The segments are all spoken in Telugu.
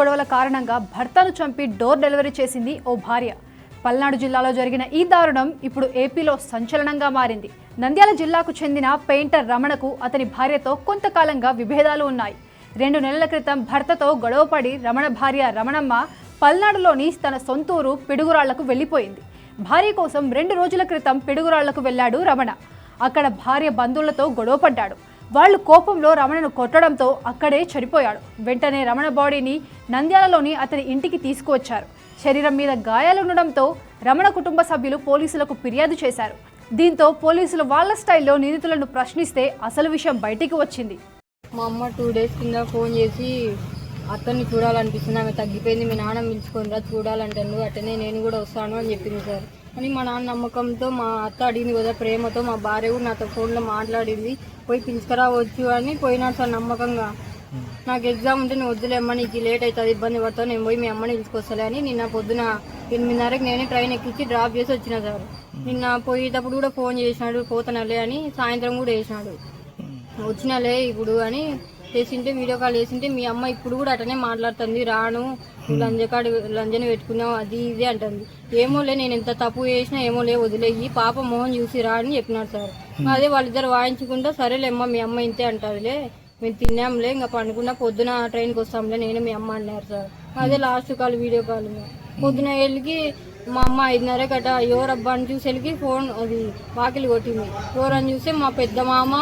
గొడవల కారణంగా భర్తను చంపి డోర్ డెలివరీ చేసింది ఓ భార్య. పల్నాడు జిల్లాలో జరిగిన ఈ దారుణం ఇప్పుడు ఏపీలో సంచలనంగా మారింది. నంద్యాల జిల్లాకు చెందిన పెయింటర్ రమణకు అతని భార్యతో కొంతకాలంగా విభేదాలు ఉన్నాయి. రెండు నెలల క్రితం భర్తతో గొడవపడి రమణ భార్య రమణమ్మ పల్నాడులోని తన సొంతూరు పిడుగురాళ్ళకు వెళ్ళిపోయింది. భార్య కోసం రెండు రోజుల క్రితం పిడుగురాళ్ళకు వెళ్ళాడు రమణ. అక్కడ భార్య బంధువులతో గొడవపడ్డాడు. వాళ్ళు కోపంలో రమణను కొట్టడంతో అక్కడే చనిపోయాడు. వెంటనే రమణ బాడీని నంద్యాలలోని అతని ఇంటికి తీసుకువచ్చారు. శరీరం మీద గాయాలుండడంతో రమణ కుటుంబ సభ్యులు పోలీసులకు ఫిర్యాదు చేశారు. దీంతో పోలీసులు వాళ్ళ స్టైల్లో నిందితులను ప్రశ్నిస్తే అసలు విషయం బయటికి వచ్చింది. మా అమ్మ టూ డేస్ కింద ఫోన్ చేసి అత్తని చూడాలనిపిస్తుంది ఆమె తగ్గిపోయింది మీ నాన్న పిలుచుకొని రా చూడాలంటాను అట్టనే నేను కూడా వస్తాను అని చెప్పింది సార్. అని మా నాన్న నమ్మకంతో మా అత్త అడిగింది కదా ప్రేమతో మా భార్య కూడా నాతో ఫోన్లో మాట్లాడింది పోయి పిలుచుకురావచ్చు అని పోయినాడు సార్ నమ్మకంగా. నాకు ఎగ్జామ్ ఉంటే నువ్వు వద్దులేమ్మా నీకు లేట్ అవుతుంది ఇబ్బంది పడతావు నేను పోయి మీ అమ్మని పిలుచుకొస్తలే అని నిన్న పొద్దున ఎనిమిదిన్నరకి నేనే ట్రైన్ ఎక్కించి డ్రాప్ చేసి వచ్చిన సార్. నిన్న పోయేటప్పుడు కూడా ఫోన్ చేసినాడు పోతానలే అని సాయంత్రం కూడా వేసినాడు వచ్చినలే ఇప్పుడు అని చేసింటే వీడియో కాల్ చేసింటే మీ అమ్మ ఇప్పుడు కూడా అటనే మాట్లాడుతుంది రాను లంజకాడు లంజని పెట్టుకున్నావు అది ఇది అంటుంది. ఏమోలే నేను ఎంత తప్పు చేసినా ఏమోలే వదిలేయి పాప మోహన్ చూసి రా అని చెప్పినారు సార్. అదే వాళ్ళిద్దరు వాయించుకుంటా సరేలేమ్మా మీ అమ్మ ఇంతే అంటుందిలే మేము తిన్నాంలే ఇంకా పండుకున్నా పొద్దున ట్రైన్కి వస్తాంలే నేను మీ అమ్మ అన్నారు సార్. అదే లాస్ట్ కాల్ వీడియో కాల్. పొద్దున వెళ్ళి మా అమ్మ ఐదున్నర గట ఎవరు అబ్బా అని చూసేకి ఫోన్ అది వాకిలి కొట్టింది. ఎవరు అని చూస్తే మా పెద్ద మామ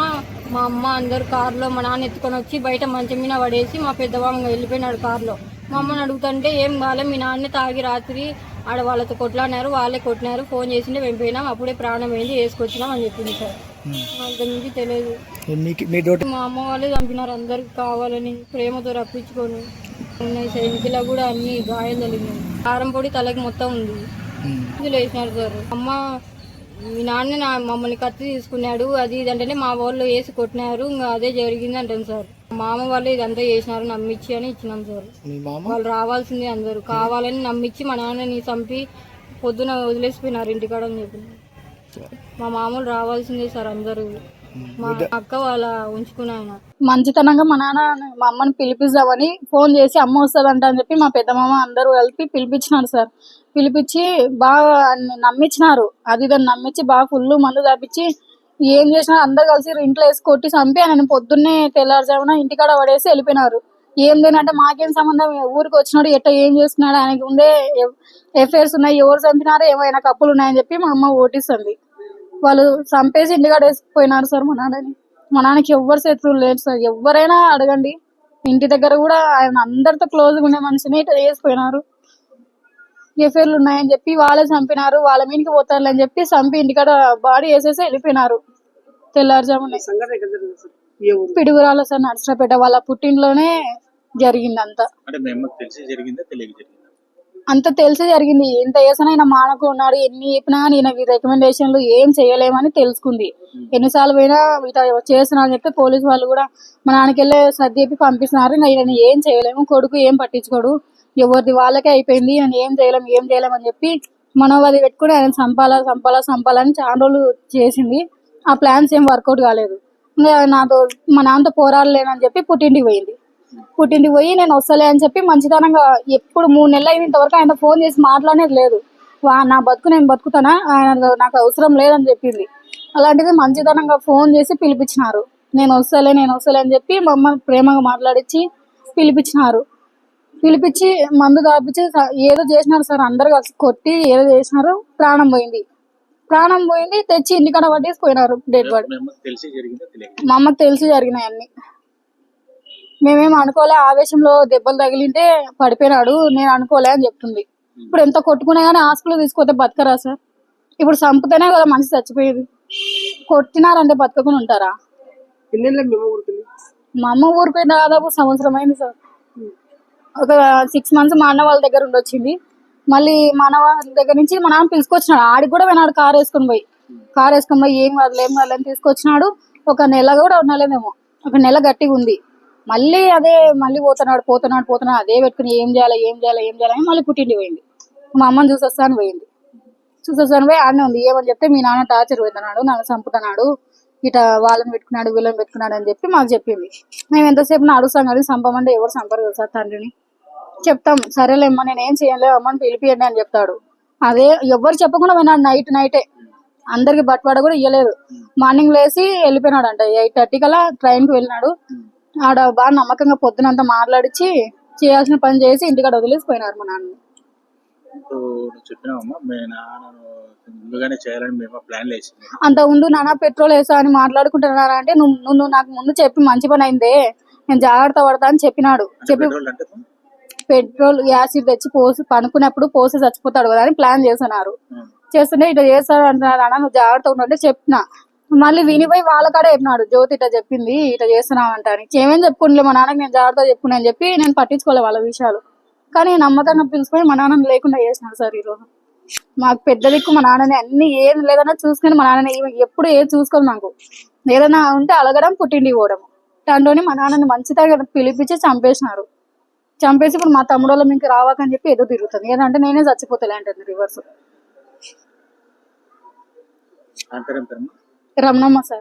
మా అమ్మ అందరు కారులో మా నాన్న ఎత్తుకొని వచ్చి బయట మంచం మీద పడేసి మా పెద్ద మామ వెళ్ళిపోయినాడు కారులో. మా అమ్మని అడుగుతుంటే ఏం కాలే మీ నాన్న తాగి రాత్రి ఆడ వాళ్ళతో కొట్లాడినారు వాళ్ళే కొట్టినారు ఫోన్ చేసింటే వెళ్ళిపోయినాం అప్పుడే ప్రాణం అయింది వేసుకొచ్చినాం అని చెప్పింది సార్. అంతకుమించి తెలియదు. మా అమ్మ వాళ్ళే చంపినారు అందరికి కావాలని ప్రేమతో రప్పించుకొని. ఉన్నాయి. సైనికులా కూడా అన్ని గాయం జరిగినాయి కారం పొడి తలకి మొత్తం ఉంది. ఇది లేచినారు సార్. అమ్మ మీ నాన్న నా మమ్మల్ని కత్తి తీసుకున్నాడు. అది ఇది అంటేనే మా వాళ్ళు వేసి కొట్టినారు. ఇంకా అదే జరిగింది అంటాను సార్ మామ వాళ్ళు ఇదంతా చేసినారు. నమ్మిచ్చి అని ఇచ్చినాం సార్. వాళ్ళు రావాల్సిందే అందరూ. కావాలని నమ్మించి మా నాన్నని చంపి పొద్దున వదిలేసిపోయినారు ఇంటికాడ అని చెప్పి మా మామూలు రావాల్సిందే సార్ అందరూ. మా అక్క వాళ్ళ మంచితనంగా మా నాన్న మా అమ్మని పిలిపిద్దామని ఫోన్ చేసి అమ్మ వస్తుందంట అని చెప్పి మా పెద్ద మామ అందరూ కలిపి పిలిపించినారు సార్. పిలిపించి బాగా నమ్మించినారు అది ఇదని నమ్మించి బాగా ఫుల్ మందు తాపించి ఏం చేసినా అందరు కలిసి ఇంట్లో వేసి కొట్టి చంపి ఆయన పొద్దున్నే తెల్లారుజామున ఇంటికాడ పడేసి వెళ్ళిపోయినారు. ఏందేనంటే మాకేం సంబంధం? ఊరికి వచ్చినాడు ఎట్ట ఏం చేస్తున్నాడు ఆయనకి ఉండే ఎఫ్ఐఆర్స్ ఉన్నాయి ఎవరు చంపినారో ఏమైనా కప్పులు ఉన్నాయని చెప్పి మా అమ్మ ఓటిస్తుంది. వాళ్ళు చంపేసి ఇంటికాడ వేసిపోయినారు సార్ మా నాన్నని. మా నాన్నకి ఎవ్వరు శత్రువులు లేరు సార్. ఎవరైనా అడగండి. ఇంటి దగ్గర కూడా ఆయన అందరితో క్లోజ్గా ఉండే మనిషిని ఇట్లా వేసిపోయినారు ఎఫ్ఐఆర్లు ఉన్నాయని చెప్పి వాళ్ళే చంపినారు. వాళ్ళ మీదకి పోతారులే అని చెప్పి చంపి ఇంటికాడ బాడీ వేసేసి వెళ్ళిపోయినారు. తెల్లారుజామున. పిడుగురాల సార్? నర్సరాపేట వాళ్ళ పుట్టింట్లోనే జరిగింది అంతా అంటే తెలిసి జరిగిందా? తెలియక జరిగిందా? అంత తెలిసి జరిగింది. ఎంత చేసినా ఆయన మానకు ఉన్నాడు. ఎన్ని చెప్పినా నేను రికమెండేషన్లు ఏం చేయలేమని తెలుసుకుంది. ఎన్నిసార్లు పోయినా ఇట్లా చేస్తున్నా అని చెప్పి పోలీసు వాళ్ళు కూడా మా నాన్నకెళ్ళే సర్ది చెప్పి పంపిస్తున్నారు. ఇంకా ఈయన ఏం చేయలేము. కొడుకు ఏం పట్టించుకోడు. ఎవరిది వాళ్ళకే అయిపోయింది. ఆయన ఏం చేయలేం ఏం చేయలేం అని చెప్పి మనోవాది పెట్టుకుని ఆయన చంపాలా చంపాలా చంపాలని చాలా రోజులు చేసింది. ఆ ప్లాన్స్ ఏం వర్కౌట్ కాలేదు. ఇంకా నాతో మా నాన్నతో పోరాడలేనని చెప్పి పుట్టింటికి పోయింది. పుట్టింటికి పోయి నేను వస్తలే అని చెప్పి మంచితనంగా ఎప్పుడు మూడు నెలలు అయిన ఇంతవరకు ఆయన ఫోన్ చేసి మాట్లాడేది లేదు. వా- నా బతుకు నేను బతుకుతానా? ఆయన నాకు అవసరం లేదని చెప్పింది. అలాంటిది మంచితనంగా ఫోన్ చేసి పిలిపించినారు. నేను వస్తలే నేను వస్తలే అని చెప్పి మా అమ్మ ప్రేమగా మాట్లాడించి పిలిపించినారు. పిలిపించి మందు తాపించి ఏదో చేసినారు సార్ అందరు కలిసి కొట్టి ఏదో చేసినారు ప్రాణం పోయింది. ప్రాణం పోయింది తెచ్చి ఇంటికాడ పట్టేసి పోయినారు డెడ్ బాడీ. మా అమ్మకి తెలిసి జరిగినాయి అన్ని. మేమేం అనుకోలే ఆవేశంలో దెబ్బలు తగిలింటే పడిపోయినాడు నేను అనుకోలే అని చెప్తుంది. ఇప్పుడు ఎంత కొట్టుకున్నా కానీ హాస్పిటల్ తీసుకొస్తే బతకరా సార్? ఇప్పుడు చంపుతేనే కదా మనిషి చచ్చిపోయేది. కొట్టినారంటే బతకకుండా ఉంటారా? మా అమ్మ ఊరిపోయి దాదాపు సంవత్సరం అయింది సార్. ఒక సిక్స్ మంత్స్ మా అన్న వాళ్ళ దగ్గర ఉండొచ్చింది. మళ్ళీ మా అన్న వాళ్ళ దగ్గర నుంచి మా నాన్న పిలుచుకొచ్చినాడు. ఆడికి కూడా పోయినాడు కార్ వేసుకొని పోయి. కార్ వేసుకొని పోయి ఏం కాదు అని తీసుకొచ్చినాడు. ఒక నెల కూడా ఉండలేదేమో. ఒక నెల గట్టిగా ఉంది. మళ్ళీ అదే మళ్ళీ పోతున్నాడు పోతున్నాడు పోతున్నాడు అదే పెట్టుకుని ఏం చేయాలి ఏం చేయాలి ఏం చేయాలని మళ్ళీ పుట్టింటి పోయింది. మా అమ్మని చూసొస్తాను పోయింది. చూసొస్తాను పోయి ఆడనే ఉంది. ఏమని చెప్తే మీ నాన్న టార్చర్ పెడుతున్నాడు నన్ను చంపుతున్నాడు ఇట వాళ్ళని పెట్టుకున్నాడు వీళ్ళని పెట్టుకున్నాడు అని చెప్పి మాకు చెప్పింది. మేము ఎంతసేపు నా అడుగుతాం కానీ చంపమంటే ఎవరు చంపరు కదా సార్ తండ్రిని? చెప్తాం. సరేలేమ్మా నేను ఏం చేయలేదు అమ్మని పిలిపియండి అని చెప్తాడు. అదే ఎవరు చెప్పకుండా పోయినాడు నైట్ నైటే. అందరికి బట్వాడ కూడా ఇవ్వలేదు మార్నింగ్ లేసి వెళ్ళిపోయినాడు అంట ఎయిట్ థర్టీ కల్లా ట్రైన్కి వెళ్ళినాడు. ఆడ బాగా నమ్మకంగా పొద్దునంతా మాట్లాడిచి చేయాల్సిన పని చేసి ఇంటికాడ వదిలేసిపోయినారు మా నాన్న. అంత ముందు నాన్న పెట్రోల్ వేసా అని మాట్లాడుకుంటున్నారా అంటే నువ్వు నాకు ముందు చెప్పి మంచి పని అయిందే నేను జాగ్రత్త పడతా అని చెప్పినాడు. చెప్పి పెట్రోల్ యాసిడ్ తెచ్చి పోసి పనుకున్నప్పుడు పోసి చచ్చిపోతాడు కదా అని ప్లాన్ చేస్తున్నారు. చేస్తుంటే ఇట్లా చేస్తాడు అంటున్నాడు అన్న నువ్వు జాగ్రత్త ఉండంటే చెప్పిన. మళ్ళీ వినిపోయి వాళ్ళ కాడే చెప్పినాడు. జ్యోతి ఇట్లా చెప్పింది ఇట్లా చేస్తున్నావు అంట అని. ఏమేమి చెప్పుకుంటలే మా నాన్నకి నేను జాగ్రత్త చెప్పుకున్నా అని చెప్పి నేను పట్టించుకోలే వాళ్ళ విషయాలు. కానీ నమ్మకంగా పిలిచిపోయి మా నాన్నని లేకుండా చేసినాడు సార్ ఈరోజు మాకు పెద్ద దిక్కు మా నాన్నని అన్ని ఏం లేదన్నా చూసుకుని మా నాన్నని ఎప్పుడు ఏది చూసుకోదు మాకు. ఏదైనా ఉంటే అలగడం పుట్టిండి పోవడం. దాంట్లోనే మా నాన్నని మంచిగా పిలిపించి చంపేసినారు. చంపేసి ఇప్పుడు మా తమ్ముడు వాళ్ళ మీకు రావాకని చెప్పి ఏదో తిరుగుతుంది. ఏదంటే నేనే చచ్చిపోతలే అంటుంది రివర్స్. అంతరం రమణమ్మ సార్